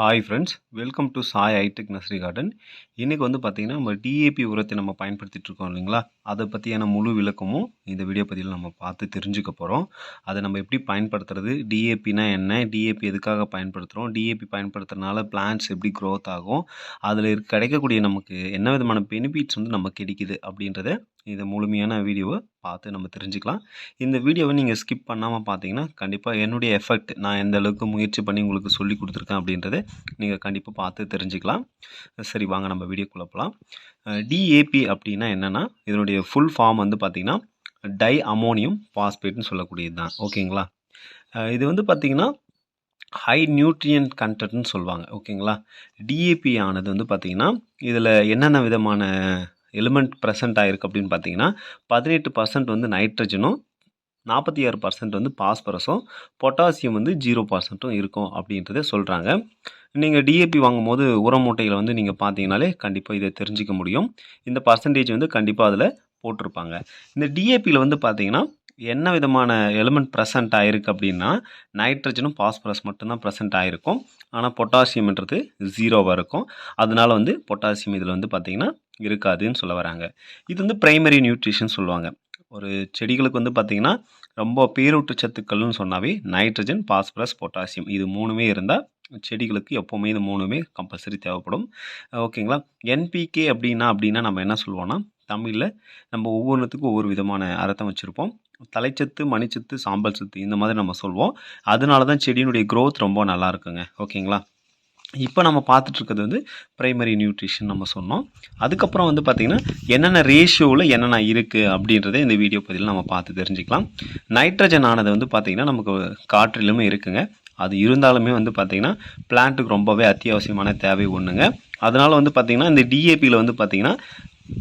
Hi friends welcome to Sai iTech nursery garden இன்றைக்கி வந்து பார்த்திங்கன்னா நம்ம டிஏபி உரத்தை நம்ம பயன்படுத்திகிட்ருக்கோம் இல்லைங்களா? அதை பற்றியான முழு விளக்கமும் இந்த வீடியோ பதிவில் நம்ம பார்த்து தெரிஞ்சுக்க போகிறோம் அதை நம்ம எப்படி பயன்படுத்துறது? டிஏபினா என்ன? டிஏபி எதுக்காக பயன்படுத்துகிறோம் டிஏபி பயன்படுத்துறதுனால பிளான்ட்ஸ் எப்படி க்ரோத் ஆகும்? அதில் கிடைக்கக்கூடிய நமக்கு என்ன விதமான பெனிஃபிட்ஸ் வந்து நமக்கு கிடைக்குது அப்படின்றத இந்த முழுமையான வீடியோவை பார்த்து நம்ம தெரிஞ்சுக்கலாம். இந்த வீடியோவை நீங்கள் ஸ்கிப் பண்ணாமல் பார்த்தீங்கன்னா கண்டிப்பாக என்னுடைய எஃபெக்ட் நான் எந்த அளவுக்கு முயற்சி பண்ணி உங்களுக்கு சொல்லி கொடுத்துருக்கேன் அப்படின்றத நீங்கள் கண்டிப்பாக பார்த்து தெரிஞ்சுக்கலாம். சரி வாங்க நம்ம வீடியோக்குள்ளே போகலாம் டிஏபி அப்படின்னா என்னென்னா இதனுடைய ஃபுல் ஃபார்ம் வந்து பார்த்திங்கன்னா டை அமோனியம் பாஸ்பேட்னு சொல்லக்கூடியது தான் ஓகேங்களா இது வந்து பார்த்திங்கன்னா ஹை நியூட்ரியன் கண்டென்ட்னு சொல்லுவாங்க. ஓகேங்களா? டிஏபி ஆனது வந்து பார்த்திங்கன்னா இதில் என்னென்ன விதமான எலிமெண்ட் ப்ரெசென்ட் ஆகிருக்கு அப்படின்னு பார்த்தீங்கன்னா பதினெட்டு பர்சன்ட் வந்து நைட்ரஜனும் நாற்பத்தி ஆறு பர்சன்ட் வந்து பாஸ்பரஸும் பொட்டாசியம் வந்து ஜீரோ பர்சன்ட்டும் இருக்கும் அப்படின்றத சொல்கிறாங்க நீங்கள் டிஏபி வாங்கும்போது உர மூட்டைகளை வந்து நீங்கள் பார்த்தீங்கனாலே கண்டிப்பாக இதை தெரிஞ்சிக்க முடியும். இந்த பர்சன்டேஜ் வந்து கண்டிப்பாக அதில் போட்டிருப்பாங்க. இந்த டிஏபியில் வந்து பார்த்தீங்கன்னா என்ன விதமான எலிமெண்ட் ப்ரெசென்ட் ஆகிருக்கு அப்படின்னா நைட்ரஜனும் பாஸ்பரஸ் மட்டும்தான் ப்ரெசென்ட் ஆகிருக்கும் ஆனால் பொட்டாசியம்ன்றது ஜீரோவாக இருக்கும். அதனால வந்து பொட்டாசியம் இதில் வந்து பார்த்திங்கன்னா இருக்காதுன்னு சொல்ல வராங்க. இது வந்து பிரைமரி நியூட்ரிஷன் சொல்லுவாங்க. ஒரு செடிகளுக்கு வந்து பார்த்திங்கன்னா ரொம்ப பேரூட்டு சத்துக்கள்னு சொன்னாவே நைட்ரஜன் பாஸ்பரஸ் பொட்டாசியம் இது மூணுமே இருந்தால் செடிகளுக்கு எப்போவுமே இது மூணுமே கம்பல்சரி தேவைப்படும். ஓகேங்களா என்பிகே அப்படின்னா அப்படின்னா நம்ம என்ன சொல்லுவோம்னா தமிழில் நம்ம ஒவ்வொன்றுத்துக்கும் ஒவ்வொரு விதமான அர்த்தம் வச்சுருப்போம். தலைச்சத்து மணிச்சத்து சாம்பல் சத்து இந்த மாதிரி நம்ம சொல்லுவோம் அதனால தான் செடியினுடைய க்ரோத் ரொம்ப நல்லா இருக்குங்க. ஓகேங்களா இப்போ நம்ம பார்த்துட்டு இருக்கிறது வந்து ப்ரைமரி நியூட்ரிஷன் நம்ம சொன்னோம். அதுக்கப்புறம் வந்து பார்த்திங்கன்னா என்னென்ன ரேஷியோவில் என்னென்ன இருக்குது அப்படின்றத இந்த வீடியோ பதிவில் நம்ம பார்த்து தெரிஞ்சுக்கலாம். நைட்ரஜன் ஆனது வந்து பார்த்திங்கன்னா நமக்கு காற்றிலுமே இருக்குங்க. அது இருந்தாலுமே வந்து பார்த்திங்கன்னா பிளான்ட்டுக்கு ரொம்பவே அத்தியாவசியமான தேவை ஒன்றுங்க அதனால் வந்து பார்த்திங்கன்னா இந்த டிஏபியில் வந்து பார்த்திங்கன்னா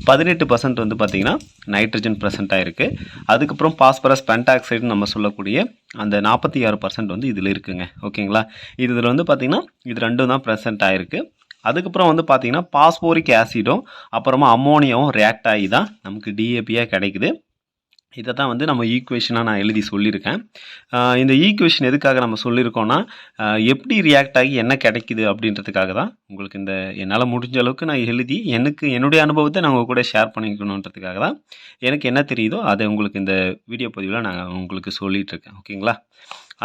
பதினெட்டு பர்சன்ட் வந்து பார்த்திங்கன்னா நைட்ரஜன் ப்ரெசண்ட்டாக இருக்குது அதுக்கப்புறம் பாஸ்பரஸ் பென்டாக்சைடுன்னு நம்ம சொல்லக்கூடிய அந்த நாற்பத்தி ஆறு பர்சன்ட் வந்து இதில் இருக்குங்க. ஓகேங்களா? இது இதில் வந்து பார்த்திங்கன்னா இது ரெண்டும் தான் ப்ரெசென்ட் ஆகிருக்கு அதுக்கப்புறம் வந்து பார்த்திங்கன்னா பாஸ்போரிக் ஆசிடும் அப்புறமா அம்மோனியாவும் ரியாக்ட் ஆகி தான் நமக்கு டிஏபியாக கிடைக்குது. இதை தான் வந்து நம்ம ஈக்குவேஷனாக நான் எழுதி சொல்லியிருக்கேன். இந்த ஈக்குவேஷன் எதுக்காக நம்ம சொல்லியிருக்கோன்னா எப்படி ரியாக்ட் ஆகி என்ன கிடைக்குது அப்படின்றதுக்காக தான் உங்களுக்கு இந்த என்னால் முடிஞ்ச அளவுக்கு நான் எழுதி எனக்கு என்னுடைய அனுபவத்தை நான் உங்கள் கூட ஷேர் பண்ணிக்கணுன்றதுக்காக தான் எனக்கு என்ன தெரியுதோ அதை உங்களுக்கு இந்த வீடியோ பதிவில் நான் உங்களுக்கு சொல்லிகிட்ருக்கேன் இருக்கேன் ஓகேங்களா?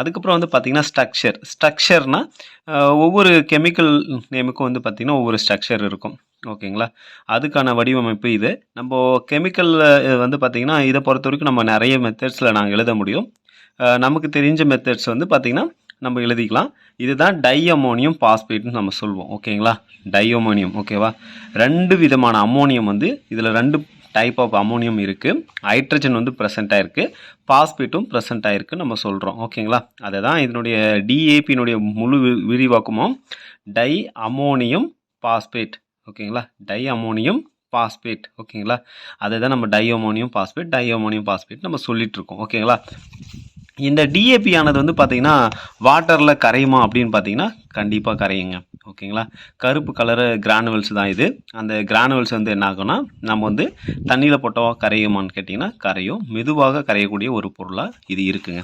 அதுக்கப்புறம் வந்து பார்த்திங்கன்னா ஸ்ட்ரக்சர் ஸ்ட்ரக்சர்னால் ஒவ்வொரு கெமிக்கல் நேமுக்கும் வந்து பார்த்திங்கன்னா ஒவ்வொரு ஸ்ட்ரக்சர் இருக்கும். ஓகேங்களா? அதுக்கான வடிவமைப்பு இது. நம்ம கெமிக்கலில் வந்து பார்த்திங்கன்னா இதை பொறுத்த வரைக்கும் நம்ம நிறைய மெத்தட்ஸில் நாங்கள் எழுத முடியும். நமக்கு தெரிஞ்ச மெத்தட்ஸ் வந்து பார்த்திங்கன்னா நம்ம எழுதிக்கலாம். இதுதான் டை அமோனியம் பாஸ்பேட்னு நம்ம சொல்லுவோம் ஓகேங்களா? டை அமோனியம் ஓகேவா? ரெண்டு விதமான அம்மோனியம் வந்து இதில் ரெண்டு டைப் ஆஃப் அம்மோனியம் இருக்குது ஹைட்ரஜன் வந்து ப்ரெசென்ட் ஆகிருக்கு பாஸ்பேட்டும் ப்ரெசென்ட் ஆகிருக்கு நம்ம சொல்கிறோம் ஓகேங்களா? அதை தான் இதனுடைய டிஏபியினுடைய முழு வி- விரிவாக்கமும். டை அமோனியம் பாஸ்பேட் ஓகேங்களா? டை அமோனியம் பாஸ்பேட் ஓகேங்களா? அதை தான் நம்ம di ammonium phosphate di ammonium phosphate நம்ம சொல்லிட்டு இருக்கோம். ஓகேங்களா? இந்த டிஏபி ஆனது வந்து பார்த்தீங்கன்னா வாட்டரில் கரையுமா அப்படின்னு பார்த்தீங்கன்னா கண்டிப்பாக கரையுங்க. ஓகேங்களா? கருப்பு கலரு கிரானுவல்ஸ் தான் இது. அந்த கிரானுவல்ஸ் வந்து என்ன ஆகும்னா நம்ம வந்து தண்ணியில் போட்டவா கரையுமான்னு கேட்டிங்கன்னா கரையும். மெதுவாக கரையக்கூடிய ஒரு பொருளாக இது இருக்குங்க.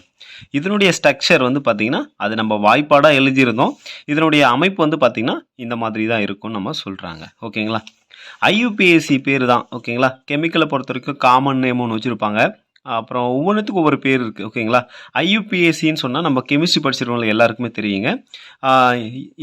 இதனுடைய ஸ்ட்ரக்சர் வந்து பார்த்திங்கன்னா அது நம்ம வாய்ப்பாடாக எழுதியிருந்தோம். இதனுடைய அமைப்பு வந்து பார்த்திங்கன்னா இந்த மாதிரி தான் இருக்கும்னு நம்ம சொல்கிறாங்க ஓகேங்களா? ஐயுபிஎஸ்சி பேர் தான். ஓகேங்களா? கெமிக்கலை பொறுத்த வரைக்கும் காமன் நேம் ஒன்று வச்சுருப்பாங்க. அப்புறம் ஒவ்வொன்றுத்துக்கும் ஒவ்வொரு பேர் இருக்குது ஓகேங்களா? ஐயுபிஎஸ்சின்னு சொன்னால் நம்ம கெமிஸ்ட்ரி படிச்சிருக்கவங்க எல்லாருக்குமே தெரியுங்க.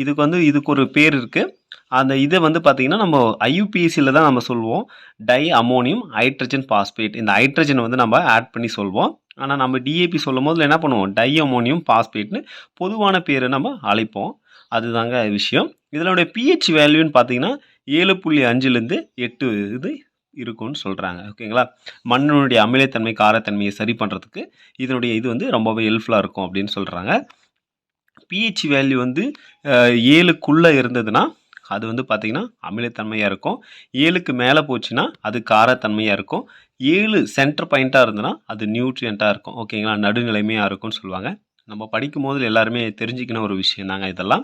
இதுக்கு வந்து இதுக்கு ஒரு பேர் இருக்குது அந்த இதை வந்து பார்த்திங்கன்னா நம்ம ஐயுபிஎஸ்சியில் தான் நம்ம சொல்லுவோம் டை அமோனியம் ஹைட்ரஜன் பாஸ்பேட் இந்த ஹைட்ரஜன் வந்து நம்ம ஆட் பண்ணி சொல்வோம். ஆனால் நம்ம டிஏபி சொல்லும் போது என்ன பண்ணுவோம்? டை அமோனியம் பாஸ்பேட்னு பொதுவான பேரை நம்ம அழைப்போம். அதுதாங்க விஷயம். இதனுடைய பிஹெச் வேல்யூன்னு பார்த்தீங்கன்னா ஏழு புள்ளி அஞ்சுலேருந்து எட்டு இது இருக்கும்னு சொல்கிறாங்க ஓகேங்களா மண்ணினுடைய அமிலத்தன்மை காரத்தன்மையை சரி பண்ணுறதுக்கு இதனுடைய இது வந்து ரொம்பவே ஹெல்ப்ஃபுல்லாக இருக்கும் அப்படின்னு சொல்கிறாங்க பிஹெச் வேல்யூ வந்து ஏழுக்குள்ளே இருந்ததுன்னா அது வந்து பார்த்திங்கன்னா அமிலத்தன்மையாக இருக்கும். ஏழுக்கு மேலே போச்சுன்னா அது காரத்தன்மையாக இருக்கும். ஏழு சென்டர் பாயிண்ட்டாக இருந்ததுன்னா அது நியூட்ரியண்ட்டாக இருக்கும். ஓகேங்களா நடுநிலைமையாக இருக்கும்னு சொல்லுவாங்க. நம்ம படிக்கும் போது எல்லாருமே தெரிஞ்சுக்கின ஒரு விஷயம் தாங்க இதெல்லாம்.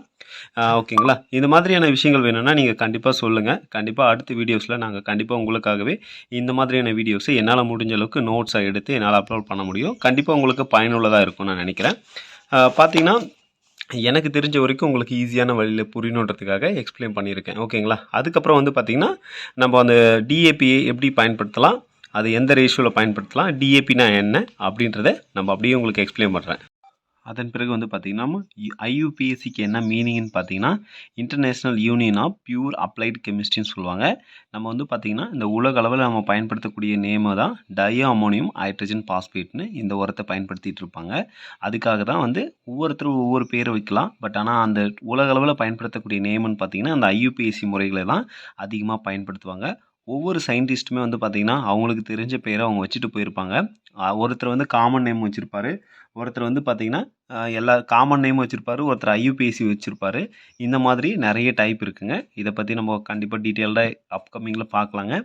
ஓகேங்களா? இந்த மாதிரியான விஷயங்கள் வேணும்னா நீங்கள் கண்டிப்பாக சொல்லுங்கள் கண்டிப்பாக அடுத்த வீடியோஸில் நாங்கள் கண்டிப்பாக உங்களுக்காகவே இந்த மாதிரியான வீடியோஸை என்னால் முடிஞ்ச அளவுக்கு நோட்ஸாக எடுத்து என்னால் அப்லோட் பண்ண முடியும். கண்டிப்பாக உங்களுக்கு பயனுள்ளதாக இருக்கும்னு நான் நினைக்கிறேன். பார்த்தீங்கன்னா எனக்கு தெரிஞ்ச வரைக்கும் உங்களுக்கு ஈஸியான வழியில் புரியணுன்றதுக்காக எக்ஸ்பிளைன் பண்ணியிருக்கேன். ஓகேங்களா? அதுக்கப்புறம் வந்து பார்த்திங்கன்னா நம்ம அந்த டிஏபியை எப்படி பயன்படுத்தலாம்? அது எந்த ரேஷியோவில் பயன்படுத்தலாம்? டிஏபினா என்ன? அப்படின்றத நம்ம அப்படியே உங்களுக்கு எக்ஸ்பிளைன் பண்ணுறேன் அதன் பிறகு வந்து பார்த்திங்கன்னா ஐயூபிஎஸ்சிக்கு என்ன மீனிங்னு பார்த்தீங்கன்னா international union of pure applied கெமிஸ்ட்ரின்னு சொல்லுவாங்க. நம்ம வந்து பார்த்திங்கன்னா இந்த உலக அளவில் நம்ம பயன்படுத்தக்கூடிய நேமு தான் டயோ அமோனியம் ஹைட்ரஜன் பாஸ்பேட்னு இந்த உரத்தை பயன்படுத்திட்டு இருப்பாங்க. அதுக்காக தான் வந்து ஒவ்வொருத்தரும் ஒவ்வொரு பேர் வைக்கலாம். பட் ஆனால் அந்த உலக அளவில் பயன்படுத்தக்கூடிய நேம்னு பார்த்தீங்கன்னா அந்த ஐயூபிஎஸ்சி முறைகளை தான் அதிகமாக பயன்படுத்துவாங்க. ஒவ்வொரு சயின்டிஸ்ட்டுமே வந்து பார்த்திங்கன்னா அவங்களுக்கு தெரிஞ்ச பேரை அவங்க வச்சுட்டு போயிருப்பாங்க. ஒருத்தர் வந்து காமன் நேம் வச்சுருப்பாரு. ஒருத்தர் வந்து பார்த்திங்கன்னா எல்லா காமன் நேம் வச்சுருப்பாரு ஒருத்தர் ஐயூபிஎஸ்சி வச்சுருப்பாரு. இந்த மாதிரி நிறைய டைப் இருக்குங்க. இதை பற்றி நம்ம கண்டிப்பாக டீட்டெயில்டாக அப்கமிங்கில் பார்க்கலாங்க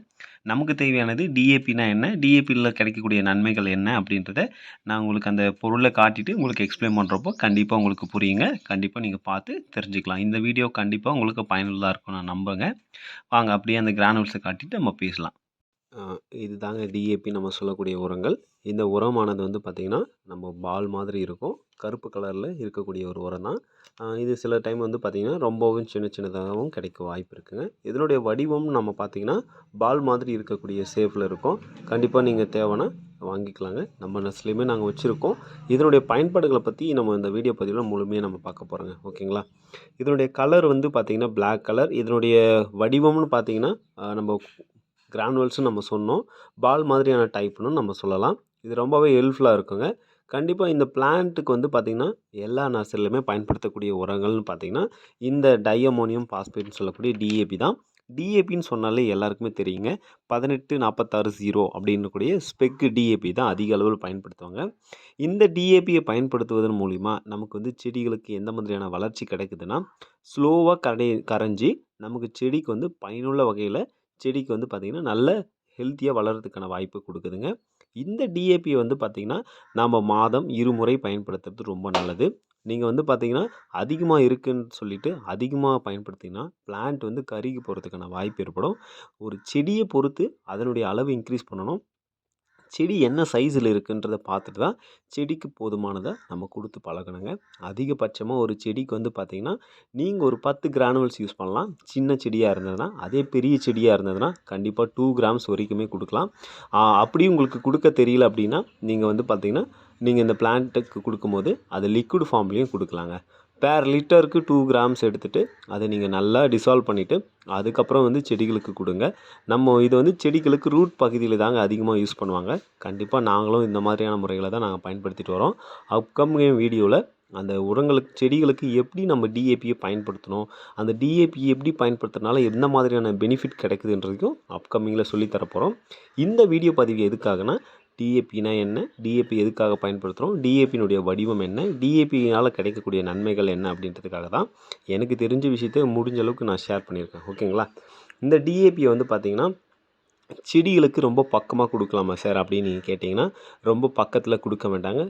நமக்கு தேவையானது டிஏபினா என்ன? டிஏபியில் கிடைக்கக்கூடிய நன்மைகள் என்ன அப்படின்றத நான் உங்களுக்கு அந்த பொருளை காட்டிட்டு உங்களுக்கு எக்ஸ்பிளைன் பண்ணுறப்போ கண்டிப்பாக உங்களுக்கு புரியுங்க. கண்டிப்பாக நீங்கள் பார்த்து தெரிஞ்சுக்கலாம். இந்த வீடியோ கண்டிப்பாக உங்களுக்கு பயனுள்ளதாக இருக்கும் நான் நம்புங்க வாங்க அப்படியே அந்த கிரானுவல்ஸை காட்டிட்டு நம்ம பேசலாம். இது தாங்க டிஏபி நம்ம சொல்லக்கூடிய உரங்கள். இந்த உரமானது வந்து பார்த்திங்கன்னா நம்ம பால் மாதிரி இருக்கும். கருப்பு கலரில் இருக்கக்கூடிய ஒரு உரம் தான் இது சில டைம் வந்து பார்த்திங்கன்னா ரொம்பவும் சின்ன சின்னதாகவும் கிடைக்க வாய்ப்பு இருக்குங்க. இதனுடைய வடிவம் நம்ம பார்த்திங்கன்னா பால் மாதிரி இருக்கக்கூடிய ஷேப்பில் இருக்கும். கண்டிப்பாக நீங்கள் தேவைன்னா வாங்கிக்கலாங்க. நம்ம நெஸ்லேயுமே நாங்கள் வச்சுருக்கோம். இதனுடைய பயன்பாடுகளை பற்றி நம்ம இந்த வீடியோ பதிவில் முழுமையாக நம்ம பார்க்க போகிறோங்க ஓகேங்களா? இதனுடைய கலர் வந்து பார்த்திங்கன்னா பிளாக் கலர் இதனுடைய வடிவம்னு பார்த்திங்கன்னா நம்ம கிரானுவல்ஸும் நம்ம சொன்னோம். பால் மாதிரியான டைப்னு நம்ம சொல்லலாம். இது ரொம்பவே ஹெல்ப்ஃபுல்லாக இருக்குங்க. கண்டிப்பாக இந்த பிளான்ட்டுக்கு வந்து பார்த்திங்கன்னா எல்லா நர்சரிலையுமே பயன்படுத்தக்கூடிய உரங்கள்னு பார்த்திங்கன்னா இந்த டையமோனியம் பாஸ்பேட்னு சொல்லக்கூடிய டிஏபி தான். டிஏபின்னு சொன்னாலே எல்லாருக்குமே தெரியுங்க. பதினெட்டு நாற்பத்தாறு ஜீரோ அப்படின்னு கூடிய ஸ்பெக் டிஏபி தான் அதிக அளவில் பயன்படுத்துவாங்க. இந்த டிஏபியை பயன்படுத்துவதன் மூலிமா நமக்கு வந்து செடிகளுக்கு எந்த மாதிரியான வளர்ச்சி கிடைக்குதுன்னா ஸ்லோவாக கடை கரைஞ்சி நமக்கு செடிக்கு வந்து பயனுள்ள வகையில் செடிக்கு வந்து பார்த்திங்கன்னா நல்ல ஹெல்த்தியாக வளர்கிறதுக்கான வாய்ப்பு கொடுக்குதுங்க. இந்த டிஏபி வந்து பார்த்திங்கன்னா நாம் மாதம் இருமுறை பயன்படுத்துறது ரொம்ப நல்லது. நீங்கள் வந்து பார்த்திங்கன்னா அதிகமாக இருக்குன்னு சொல்லிட்டு அதிகமாக பயன்படுத்திங்கன்னா பிளான்ட் வந்து கருகி போகிறதுக்கான வாய்ப்பு ஏற்படும். ஒரு செடியை பொறுத்து அதனுடைய அளவு இன்க்ரீஸ் பண்ணணும். செடி என்ன சைஸில் இருக்குன்றதை பார்த்துட்டு தான் செடிக்கு போதுமானதை நம்ம கொடுத்து பழகணுங்க. அதிகபட்சமாக ஒரு செடிக்கு வந்து பார்த்திங்கன்னா நீங்கள் ஒரு பத்து கிரானுவல்ஸ் யூஸ் பண்ணலாம். சின்ன செடியாக இருந்ததுன்னா அதே பெரிய செடியாக இருந்ததுன்னா கண்டிப்பாக டூ கிராம்ஸ் வரைக்குமே கொடுக்கலாம். அப்படியும் அப்படி உங்களுக்கு கொடுக்க தெரியல அப்படின்னா நீங்கள் வந்து பார்த்திங்கன்னா நீங்கள் இந்த பிளான்ட்டுக்கு கொடுக்கும்போது அது லிக்விட் ஃபார்ம்லேயும் கொடுக்கலாங்க. பேர் லிட்டருக்கு டூ கிராம்ஸ் எடுத்துகிட்டு அதை நீங்கள் நல்லா டிசால்வ் பண்ணிவிட்டு அதுக்கப்புறம் வந்து செடிகளுக்கு கொடுங்க. நம்ம இது வந்து செடிகளுக்கு ரூட் பகுதியில் தாங்க அதிகமாக யூஸ் பண்ணுவாங்க. கண்டிப்பாக நாங்களும் இந்த மாதிரியான முறைகளை தான் நாங்கள் பயன்படுத்திட்டு வரோம். அப்கமிங் வீடியோவில் அந்த உரங்களுக்கு செடிகளுக்கு எப்படி நம்ம டிஏபியை பயன்படுத்தணும் அந்த டிஏபி எப்படி பயன்படுத்துறதுனால எந்த மாதிரியான பெனிஃபிட் கிடைக்குதுன்றதையும் அப்கமிங்கில் சொல்லித் இந்த வீடியோ பதிவு எதுக்காகனா டிஏபினா என்ன? டிஏபி எதுக்காக பயன்படுத்துகிறோம் டிஏபியினுடைய வடிவம் என்ன? டிஏபினால் கிடைக்கக்கூடிய நன்மைகள் என்ன அப்படின்றதுக்காக தான் எனக்கு தெரிஞ்ச விஷயத்தை முடிஞ்ச அளவுக்கு நான் ஷேர் பண்ணியிருக்கேன். ஓகேங்களா? இந்த டிஏபியை வந்து பார்த்திங்கன்னா செடிகளுக்கு ரொம்ப பக்கமாக கொடுக்கலாமா சார் அப்படின்னு நீங்கள் கேட்டிங்கன்னா ரொம்ப பக்கத்தில் கொடுக்க வேண்டாங்க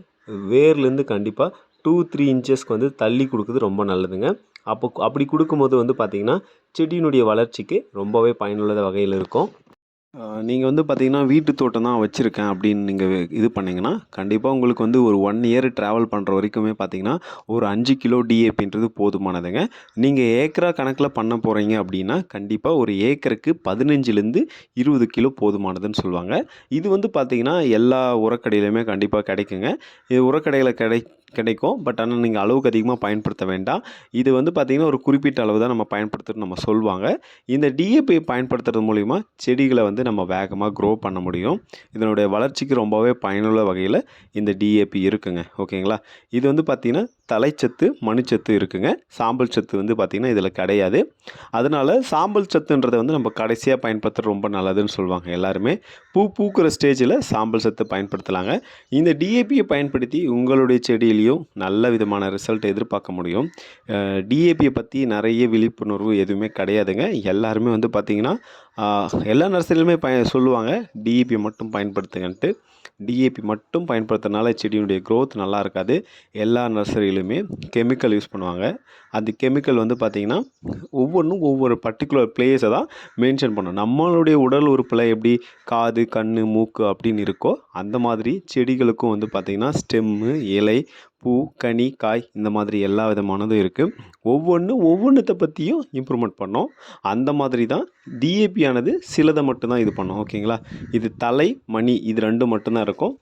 வேர்லேருந்து கண்டிப்பாக டூ த்ரீ இன்ச்சஸ்க்கு வந்து தள்ளி கொடுக்குறது ரொம்ப நல்லதுங்க. அப்போ அப்படி கொடுக்கும்போது வந்து பார்த்திங்கன்னா செடியினுடைய வளர்ச்சிக்கு ரொம்பவே பயனுள்ள வகையில் இருக்கும். நீங்கள் வந்து பார்த்தீங்கன்னா வீட்டு தோட்டம் தான் வச்சுருக்கேன் அப்படின்னு நீங்கள் இது பண்ணிங்கன்னா கண்டிப்பாக உங்களுக்கு வந்து ஒரு ஒன் இயர் ட்ராவல் பண்ணுற வரைக்குமே பார்த்தீங்கன்னா ஒரு அஞ்சு கிலோ டிஏபின்றது போதுமானதுங்க. நீங்கள் ஏக்கரா கணக்கில் பண்ண போகிறீங்க அப்படின்னா கண்டிப்பாக ஒரு ஏக்கருக்கு பதினஞ்சுலேருந்து இருபது கிலோ போதுமானதுன்னு சொல்லுவாங்க. இது வந்து பார்த்தீங்கன்னா எல்லா உரக்கடையிலையுமே கண்டிப்பாக கிடைக்குங்க. இது உரக்கடையில் கிடை கிடைக்கும். பட் ஆனால் நீங்கள் அளவுக்கு அதிகமாக பயன்படுத்த வேண்டாம். இது வந்து பார்த்திங்கன்னா ஒரு குறிப்பிட்ட அளவு தான் நம்ம பயன்படுத்துறது நம்ம சொல்லுவாங்க இந்த டிஏபி பயன்படுத்துறது மூலிமா செடிகளை வந்து நம்ம வேகமாக க்ரோ பண்ண முடியும். இதனுடைய வளர்ச்சிக்கு ரொம்பவே பயனுள்ள வகையில் இந்த டிஏபி இருக்குங்க. ஓகேங்களா? இது வந்து பார்த்திங்கன்னா தலைச்சத்து மணிச்சத்து இருக்குங்க. சாம்பல் சத்து வந்து பார்த்திங்கன்னா இதில் கிடையாது. அதனால் சாம்பல் சத்துன்றதை வந்து நம்ம கடைசியாக பயன்படுத்துறது ரொம்ப நல்லதுன்னு சொல்லுவாங்க எல்லாருமே. பூ பூக்கிற ஸ்டேஜில் சாம்பல் சத்து பயன்படுத்தலாங்க. இந்த டிஏபியை பயன்படுத்தி உங்களுடைய செடியிலையும் நல்ல விதமான ரிசல்ட் எதிர்பார்க்க முடியும். டிஏபியை பற்றி நிறைய விழிப்புணர்வு எதுவுமே கிடையாதுங்க. எல்லாருமே வந்து பார்த்திங்கன்னா எல்லா நர்சரியிலுமே பய சொல்லுவாங்க. டிஏபி மட்டும் பயன்படுத்துங்கன்ட்டு. டிஏபி மட்டும் பயன்படுத்துறதுனால செடியினுடைய க்ரோத் நல்லா இருக்காது. எல்லா நர்சரியிலுமே கெமிக்கல் யூஸ் பண்ணுவாங்க. அந்த கெமிக்கல் வந்து பார்த்திங்கன்னா ஒவ்வொன்றும் ஒவ்வொரு பர்டிகுலர் பிளேஸை தான் மென்ஷன் பண்ணும். நம்மளுடைய உடல் உறுப்பில் எப்படி காது கண் மூக்கு அப்படின்னு இருக்கோ அந்த மாதிரி செடிகளுக்கும் வந்து பார்த்திங்கன்னா ஸ்டெம்மு இலை பூ கனி காய் இந்த மாதிரி எல்லா விதமானதும் இருக்குது ஒவ்வொன்றும் ஒவ்வொன்றத்தை பற்றியும் இம்ப்ரூவ்மெண்ட் பண்ணோம். அந்த மாதிரி தான் டிஏபி ஆனது சிலதை மட்டும்தான் இது பண்ணோம் ஓகேங்களா? இது தலை மணி இது ரெண்டு மட்டும்தான் இருக்கும்.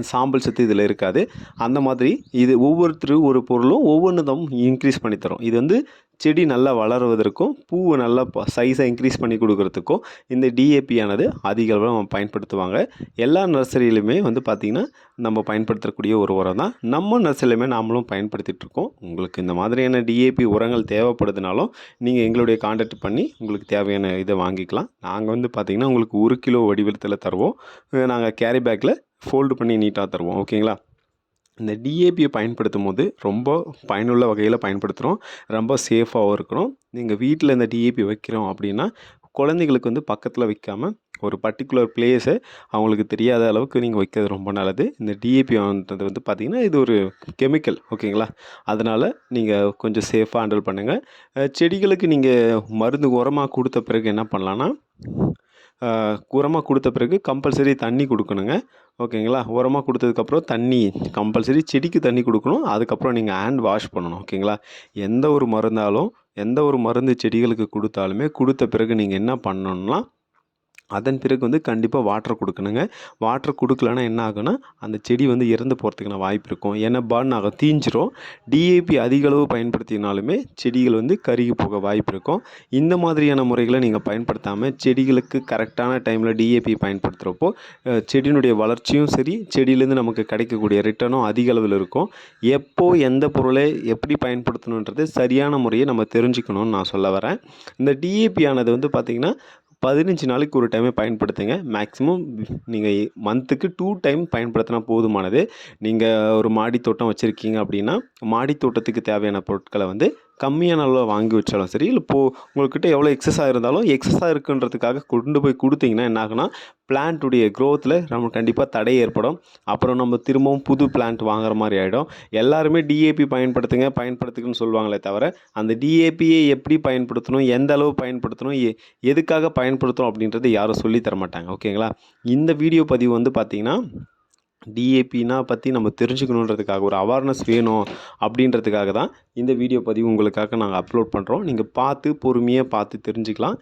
சாம்பல் சத்து இதில் இருக்காது. அந்த மாதிரி இது ஒவ்வொருத்தரும் ஒரு பொருளும் ஒவ்வொன்றும் இன்க்ரீஸ் பண்ணி தரும். இது வந்து செடி நல்லா வளருவதற்கும் பூவை நல்லா சைஸை இன்க்ரீஸ் பண்ணி கொடுக்கறதுக்கும் இந்த டிஏபியானது அதிக அளவில் நம்ம பயன்படுத்துவாங்க. எல்லா நர்சரியிலுமே வந்து பார்த்திங்கன்னா நம்ம பயன்படுத்தக்கூடிய ஒரு உரம் தான். நம்ம நர்சரியிலுமே நாமளும் பயன்படுத்திகிட்ருக்கோம் உங்களுக்கு இந்த மாதிரியான டிஏபி உரங்கள் தேவைப்படுதுனாலும் நீங்கள் எங்களுடைய காண்டாக்ட் பண்ணி உங்களுக்கு தேவையான இதை வாங்கிக்கலாம். நாங்கள் வந்து பார்த்திங்கன்னா உங்களுக்கு ஒரு கிலோ வடிவத்தில் தருவோம். நாங்கள் கேரி பேக்கில் ஃபோல்டு பண்ணி நீட்டாக தருவோம். ஓகேங்களா? இந்த டிஏபியை பயன்படுத்தும் போது ரொம்ப பயனுள்ள வகையில் பயன்படுத்துகிறோம் ரொம்ப சேஃபாகவும் இருக்கிறோம். நீங்கள் வீட்டில் இந்த டிஏபி வைக்கிறோம் அப்படின்னா குழந்தைங்களுக்கு வந்து பக்கத்தில் வைக்காமல் ஒரு பர்டிகுலர் பிளேஸை அவங்களுக்கு தெரியாத அளவுக்கு நீங்கள் வைக்கிறது ரொம்ப நல்லது. இந்த டிஏபின்றது வந்து பார்த்திங்கன்னா இது ஒரு கெமிக்கல் ஓகேங்களா அதனால் நீங்கள் கொஞ்சம் சேஃபாக ஹேண்டில் பண்ணுங்கள் செடிகளுக்கு நீங்கள் மருந்து உரமாக கொடுத்த பிறகு என்ன பண்ணலான்னா உரமாக கொடுத்த பிறகு கம்பல்சரி தண்ணி கொடுக்கணுங்க. ஓகேங்களா? உரமாக கொடுத்ததுக்கப்புறம் தண்ணி கம்பல்சரி செடிக்கு தண்ணி கொடுக்கணும். அதுக்கப்புறம் நீங்கள் ஹேண்ட் வாஷ் பண்ணணும். ஓகேங்களா? எந்த ஒரு மருந்தாலும் எந்த ஒரு மருந்து செடிகளுக்கு கொடுத்தாலுமே கொடுத்த பிறகு நீங்கள் என்ன பண்ணணும்னா அதன் பிறகு வந்து கண்டிப்பாக வாட்டர் கொடுக்கணுங்க. வாட்டர் கொடுக்கலன்னா என்ன ஆகும்னா அந்த செடி வந்து இறந்து போகிறதுக்கான வாய்ப்பு இருக்கும். ஏன்னா பர்ன் ஆகும் தீஞ்சிரும். டிஏபி அதிக அளவு பயன்படுத்தினாலுமே செடிகள் வந்து கருகி போக வாய்ப்பு இருக்கும். இந்த மாதிரியான முறைகளை நீங்கள் பயன்படுத்தாமல் செடிகளுக்கு கரெக்டான டைமில் டிஏபி பயன்படுத்துகிறப்போ செடியினுடைய வளர்ச்சியும் சரி செடியிலேருந்து நமக்கு கிடைக்கக்கூடிய ரிட்டர்னும் அதிக அளவில் இருக்கும். எப்போ எந்த பொருளை எப்படி பயன்படுத்தணுன்றது சரியான முறையை நம்ம தெரிஞ்சுக்கணும்னு நான் சொல்ல வரேன். இந்த டிஏபி ஆனது வந்து பார்த்திங்கன்னா பதினஞ்சு நாளைக்கு ஒரு டைமே பயன்படுத்துங்க. மேக்ஸிமம் நீங்கள் மந்த்துக்கு டூ டைம் பயன்படுத்தினா போதுமானது. நீங்கள் ஒரு மாடி தோட்டம் வச்சுருக்கீங்க அப்படின்னா மாடி தோட்டத்துக்கு தேவையான பொருட்களை வந்து கம்மியான அளவில் வாங்கி வச்சாலும் சரி இல்லை இப்போ உங்கள்கிட்ட எவ்வளோ எக்ஸஸாக இருந்தாலும் எக்ஸஸாக இருக்குன்றதுக்காக கொண்டு போய் கொடுத்தீங்கன்னா என்ன ஆகுனா பிளான்ட்டுடைய க்ரோத்தில் நம்ம கண்டிப்பாக தடை ஏற்படும். அப்புறம் நம்ம திரும்பவும் புது பிளான்ட் வாங்குற மாதிரி ஆகிடும் எல்லாருமே டிஏபி பயன்படுத்துங்க பயன்படுத்துங்கன்னு சொல்லுவாங்களே தவிர அந்த டிஏபியை எப்படி பயன்படுத்தணும் எந்த அளவு பயன்படுத்தணும் எ எதுக்காக பயன்படுத்தணும் அப்படின்றத யாரும் சொல்லித்தர தர மாட்டாங்க. ஓகேங்களா? இந்த வீடியோ பதிவு வந்து பார்த்திங்கன்னா டிஏபினா பற்றி நம்ம தெரிஞ்சுக்கணுன்றதுக்காக ஒரு அவேர்னஸ் வேணும் அப்படின்றதுக்காக தான் இந்த வீடியோ பதிவு உங்களுக்காக நாங்கள் அப்லோட் பண்ணுறோம் நீங்கள் பார்த்து பொறுமையாக பார்த்து தெரிஞ்சுக்கலாம்.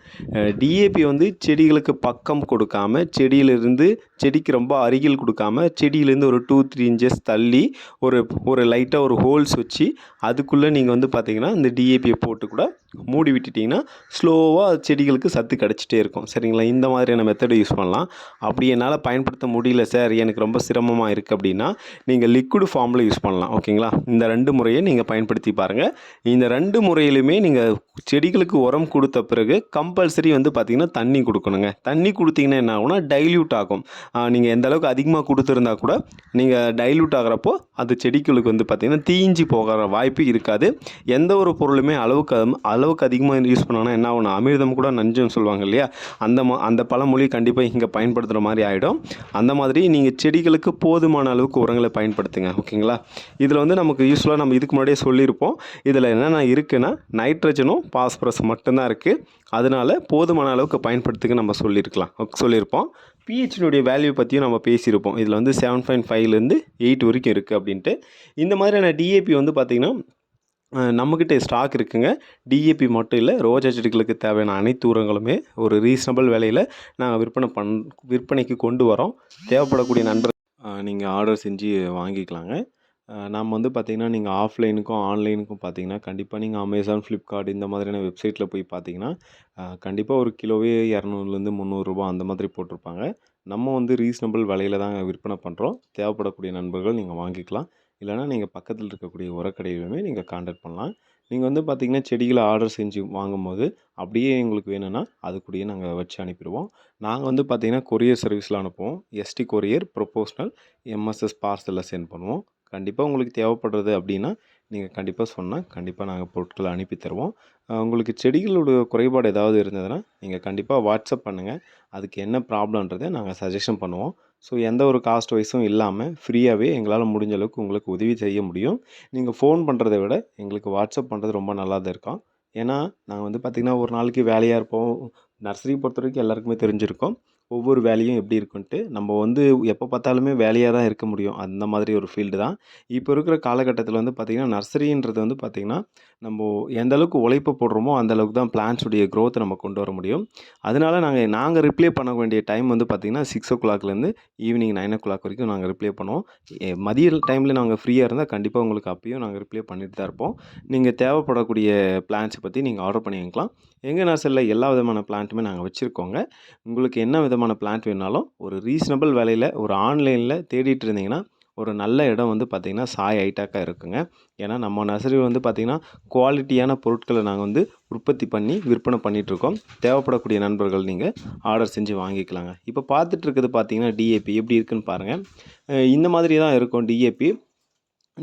டிஏபி வந்து செடிகளுக்கு பக்கம் கொடுக்காம செடியிலிருந்து செடிக்கு ரொம்ப அருகில் கொடுக்காம செடியிலேருந்து ஒரு டூ த்ரீ இன்ச்சஸ் தள்ளி ஒரு ஒரு லைட்டாக ஒரு ஹோல்ஸ் வச்சு அதுக்குள்ளே நீங்கள் வந்து பார்த்தீங்கன்னா இந்த டிஏபியை போட்டு கூட மூடி விட்டுட்டிங்கன்னா ஸ்லோவாக செடிகளுக்கு சத்து கிடச்சிட்டே இருக்கும். சரிங்களா? இந்த மாதிரியான மெத்தடை யூஸ் பண்ணலாம். அப்படி என்னால் பயன்படுத்த முடியல சார் எனக்கு ரொம்ப சிரமமாக இருக்குது அப்படின்னா நீங்கள் லிக்விட் ஃபார்மில் யூஸ் பண்ணலாம். ஓகேங்களா? இந்த ரெண்டு முறையை நீங்கள் பயன்படுத்தி பாருங்கள் இந்த ரெண்டு முறையிலுமே நீங்கள் செடிகளுக்கு உரம் கொடுத்த பிறகு கம்பல்சரி வந்து பார்த்திங்கன்னா தண்ணி கொடுக்கணுங்க. தண்ணி கொடுத்தீங்கன்னா என்ன ஆகும்னா டைல்யூட் ஆகும். நீங்கள் எந்த அளவுக்கு அதிகமாக கொடுத்துருந்தா கூட நீங்கள் டைல்யூட் ஆகிறப்போ அது செடிகளுக்கு வந்து பார்த்திங்கன்னா தீஞ்சு போகிற வாய்ப்பு இருக்காது. எந்த ஒரு பொருளுமே அளவுக்கு அளவுக்கு அதிகமாக யூஸ் பண்ணோன்னா என்ன ஆகும்னா அமிர்தம் கூட நஞ்சுன்னு சொல்லுவாங்க இல்லையா? அந்த மா அந்த பழமொழி கண்டிப்பாக இங்கே பயன்படுத்துகிற மாதிரி ஆகிடும் அந்த மாதிரி நீங்கள் செடிகளுக்கு போதுமான அளவுக்கு உரங்களை பயன்படுத்துங்க ஓகேங்களா? இதில் வந்து நமக்கு யூஸ்ஃபுல்லாக நம்ம இதுக்கு முன்னாடியே சொல்லியிருப்போம். இதில் என்னென்ன இருக்குன்னா நைட்ரஜனும் பாஸ்பரஸ் மட்டும்தான் இருக்குது அதனால போதுமான அளவுக்கு பயன்படுத்துக்க நம்ம சொல்லியிருக்கலாம் சொல்லியிருப்போம். பிஹெச்னுடைய வேல்யூ பற்றியும் நம்ம பேசியிருப்போம். இதில் வந்து செவன் பாயிண்ட் ஃபைவ்லேருந்து எயிட் வரைக்கும் இருக்குது அப்படின்ட்டு. இந்த மாதிரியான டிஏபி வந்து பார்த்திங்கன்னா நம்மக்கிட்ட ஸ்டாக் இருக்குங்க. டிஏபி மட்டும் இல்லை ரோஜா செடிகளுக்கு தேவையான அனைத்து உரங்களுமே ஒரு ரீசனபிள் விலையில் நாங்கள் விற்பனை பண் விற்பனைக்கு கொண்டு வரோம். தேவைப்படக்கூடிய நண்பர் நீங்கள் ஆர்டர் செஞ்சு வாங்கிக்கலாங்க. நம்ம வந்து பார்த்திங்கன்னா நீங்கள் ஆஃப்லைனுக்கும் ஆன்லைனுக்கும் பார்த்தீங்கன்னா கண்டிப்பாக நீங்கள் அமேசான் ஃப்ளிப்கார்ட் இந்த மாதிரியான வெப்சைட்டில் போய் பார்த்தீங்கன்னா கண்டிப்பாக ஒரு கிலோவே இரநூறுலேருந்து முந்நூறுரூபா அந்த மாதிரி போட்டிருப்பாங்க. நம்ம வந்து ரீசனபிள் விலையில தான் விற்பனை பண்ணுறோம் தேவைப்படக்கூடிய நண்பர்கள் நீங்கள் வாங்கிக்கலாம். இல்லைனா நீங்கள் பக்கத்தில் இருக்கக்கூடிய உரக்கடையிலுமே நீங்கள் காண்டாக்ட் பண்ணலாம். நீங்கள் வந்து பார்த்திங்கன்னா செடிகளை ஆர்டர் செஞ்சு வாங்கும்போது அப்படியே எங்களுக்கு வேணும்னா அது கூடயே நாங்கள் வச்சு அனுப்பிடுவோம். நாங்கள் வந்து பார்த்திங்கன்னா கொரியர் சர்வீஸில் அனுப்புவோம். எஸ்டி கொரியர் ப்ரொபோஷ்னல் எம்எஸ்எஸ் பார்சலில் சென்ட் பண்ணுவோம். கண்டிப்பாக உங்களுக்கு தேவைப்படுறது அப்படின்னா நீங்கள் கண்டிப்பாக சொன்னால் கண்டிப்பாக நாங்கள் பொருட்களை அனுப்பி தருவோம். உங்களுக்கு செடிகளோட குறைபாடு ஏதாவது இருந்ததுன்னா நீங்கள் கண்டிப்பாக வாட்ஸ்அப் பண்ணுங்கள் அதுக்கு என்ன ப்ராப்ளன்றதை நாங்கள் சஜஷன் பண்ணுவோம். ஸோ எந்த ஒரு காஸ்ட் வைஸும் இல்லாமல் ஃப்ரீயாகவே எங்களால் முடிஞ்ச அளவுக்கு உங்களுக்கு உதவி செய்ய முடியும். நீங்கள் ஃபோன் பண்ணுறதை விட எங்களுக்கு வாட்ஸ்அப் பண்ணுறது ரொம்ப நல்லா தான் இருக்கும். ஏன்னா நாங்கள் வந்து பார்த்திங்கன்னா ஒரு நாளைக்கு வேலையாக இருப்போம். நர்சரி பொறுத்த வரைக்கும் எல்லாருக்குமே தெரிஞ்சிருக்கோம். ஒவ்வொரு வேலையும் எப்படி இருக்குன்ட்டு நம்ம வந்து எப்போ பார்த்தாலுமே வேலையாக தான் இருக்க முடியும். அந்த மாதிரி ஒரு ஃபீல்டு தான். இப்போ இருக்கிற காலகட்டத்தில் வந்து பார்த்திங்கன்னா நர்சரின்றது வந்து பார்த்திங்கன்னா நம்ம எந்த அளவுக்கு உழைப்பு போடுறோமோ அந்த அளவுக்கு தான் பிளான்ஸுடைய க்ரோத் நம்ம கொண்டு வர முடியும். அதனால நாங்கள் நாங்கள் ரிப்ளே பண்ண வேண்டிய டைம் வந்து பார்த்திங்கன்னா சிக்ஸ் ஓ கிளாக்லேருந்து ஈவினிங் நைன் ஓ கிளாக் வரைக்கும் நாங்கள் ரிப்ளே பண்ணுவோம். மதிய டைமில் நாங்கள் ஃப்ரீயாக இருந்தால் கண்டிப்பாக உங்களுக்கு அப்பயும் நாங்கள் ரிப்ளே பண்ணிட்டு தான் இருப்போம். நீங்கள் தேவைப்படக்கூடிய பிளான்ஸை பற்றி நீங்கள் ஆர்டர் பண்ணிக்கலாம். எங்கள் நர்சரியில் எல்லா விதமான பிளான்ட்டுமே நாங்கள் வச்சுருக்கோங்க. உங்களுக்கு என்ன விதமான பிளான்ட் வேணாலும் ஒரு ரீசனபிள் விலையில் ஒரு ஆன்லைனில் தேடிட்டு இருந்தீங்கன்னா ஒரு நல்ல இடம் வந்து பார்த்திங்கன்னா சாய் ஐட்டாக்காக இருக்குங்க. ஏன்னா நம்ம நர்சரி வந்து பார்த்திங்கன்னா குவாலிட்டியான பொருட்களை நாங்கள் வந்து உற்பத்தி பண்ணி விற்பனை பண்ணிகிட்ருக்கோம் தேவைப்படக்கூடிய நண்பர்கள் நீங்கள் ஆர்டர் செஞ்சு வாங்கிக்கலாங்க. இப்போ பார்த்துட்டு இருக்கிறது பார்த்தீங்கன்னா டிஏபி எப்படி இருக்குன்னு பாருங்கள் இந்த மாதிரி தான் இருக்கும் டிஏபி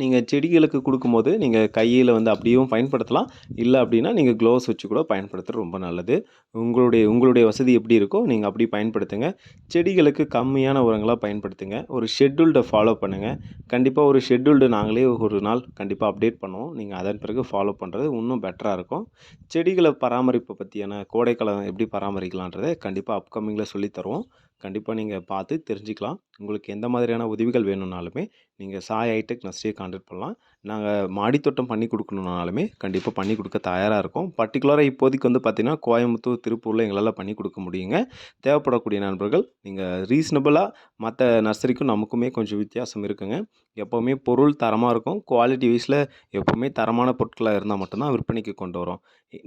நீங்கள் செடிகளுக்கு கொடுக்கும்போது நீங்கள் கையில் வந்து அப்படியும் பயன்படுத்தலாம். இல்லை அப்படின்னா நீங்கள் க்ளோவ்ஸ் வச்சு கூட பயன்படுத்துறது ரொம்ப நல்லது. உங்களுடைய உங்களுடைய வசதி எப்படி இருக்கோ நீங்கள் அப்படி பயன்படுத்துங்க. செடிகளுக்கு கம்மியான உரங்களாக பயன்படுத்துங்க. ஒரு ஷெட்யூல்டை ஃபாலோ பண்ணுங்கள் கண்டிப்பாக ஒரு ஷெட்யூல்டு நாங்களே ஒரு நாள் கண்டிப்பாக அப்டேட் பண்ணுவோம். நீங்கள் அதன் பிறகு ஃபாலோ பண்ணுறது இன்னும் பெட்டராக இருக்கும். செடிகளை பராமரிப்பை பற்றியான கோடைக்காலம் எப்படி பராமரிக்கலான்றதை கண்டிப்பாக அப்கமிங்கில் சொல்லித் தருவோம். கண்டிப்பாக நீங்கள் பார்த்து தெரிஞ்சுக்கலாம். உங்களுக்கு எந்த மாதிரியான உதவிகள் வேணும்னாலுமே நீங்கள் சாய் ஹைடெக் நர்சரியை கான்டாக்ட் பண்ணலாம். நாங்கள் மாடித்தோட்டம் பண்ணி கொடுக்கணுன்னாலுமே கண்டிப்பாக பண்ணி கொடுக்க தயாராக இருக்கும். பர்டிகுலராக இப்போதைக்கு வந்து பார்த்திங்கன்னா கோயம்புத்தூர் திருப்பூரில் எங்களால் பண்ணி கொடுக்க முடியுங்க. தேவைப்படக்கூடிய நண்பர்கள் நீங்கள் ரீசனபிளாக மற்ற நர்சரிக்கும் நமக்குமே கொஞ்சம் வித்தியாசம் இருக்குங்க. எப்போவுமே பொருள் தரமாக இருக்கும். குவாலிட்டி வைஸில் எப்போவுமே தரமான பொருட்களாக இருந்தால் மட்டும்தான் விற்பனைக்கு கொண்டு வரோம்.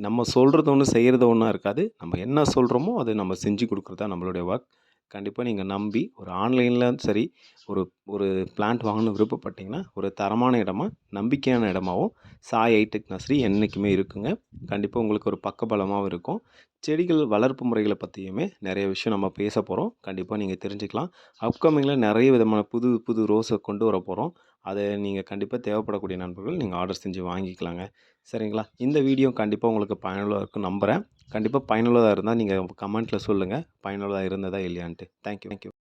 நம்ம சொல்கிறது ஒன்று செய்கிறது ஒன்றா இருக்காது. நம்ம என்ன சொல்கிறோமோ அதை நம்ம செஞ்சு கொடுக்குறது தான் நம்மளுடைய ஒர்க் கண்டிப்பாக நீங்கள் நம்பி ஒரு ஆன்லைனில் சரி ஒரு ஒரு பிளான்ட் வாங்கணும் விருப்பப்பட்டீங்கன்னா ஒரு தரமான இடமா நம்பிக்கையான இடமாவும் சாய் ஐடெக் நர்சரி என்றைக்குமே இருக்குங்க. கண்டிப்பாக உங்களுக்கு ஒரு பக்கபலமாகவும் இருக்கும். செடிகள் வளர்ப்பு முறைகளை பற்றியுமே நிறைய விஷயம் நம்ம பேச போகிறோம் கண்டிப்பாக நீங்கள் தெரிஞ்சுக்கலாம். அப்கமிங்கில் நிறைய விதமான புது புது ரோஸை கொண்டு வர போகிறோம் அதை நீங்கள் கண்டிப்பாக தேவைப்படக்கூடிய நண்பர்கள் நீங்கள் ஆர்டர் செஞ்சு வாங்கிக்கலாங்க. சரிங்களா? இந்த வீடியோ கண்டிப்பாக உங்களுக்கு பயனுள்ளதாக இருக்கும் நம்புகிறேன் கண்டிப்பாக பயனுள்ளதாக இருந்தால் நீங்கள் கமெண்ட்டில் சொல்லுங்கள் பயனுள்ளதாக இருந்ததா இல்லையான்ட்டு. Thank you thank you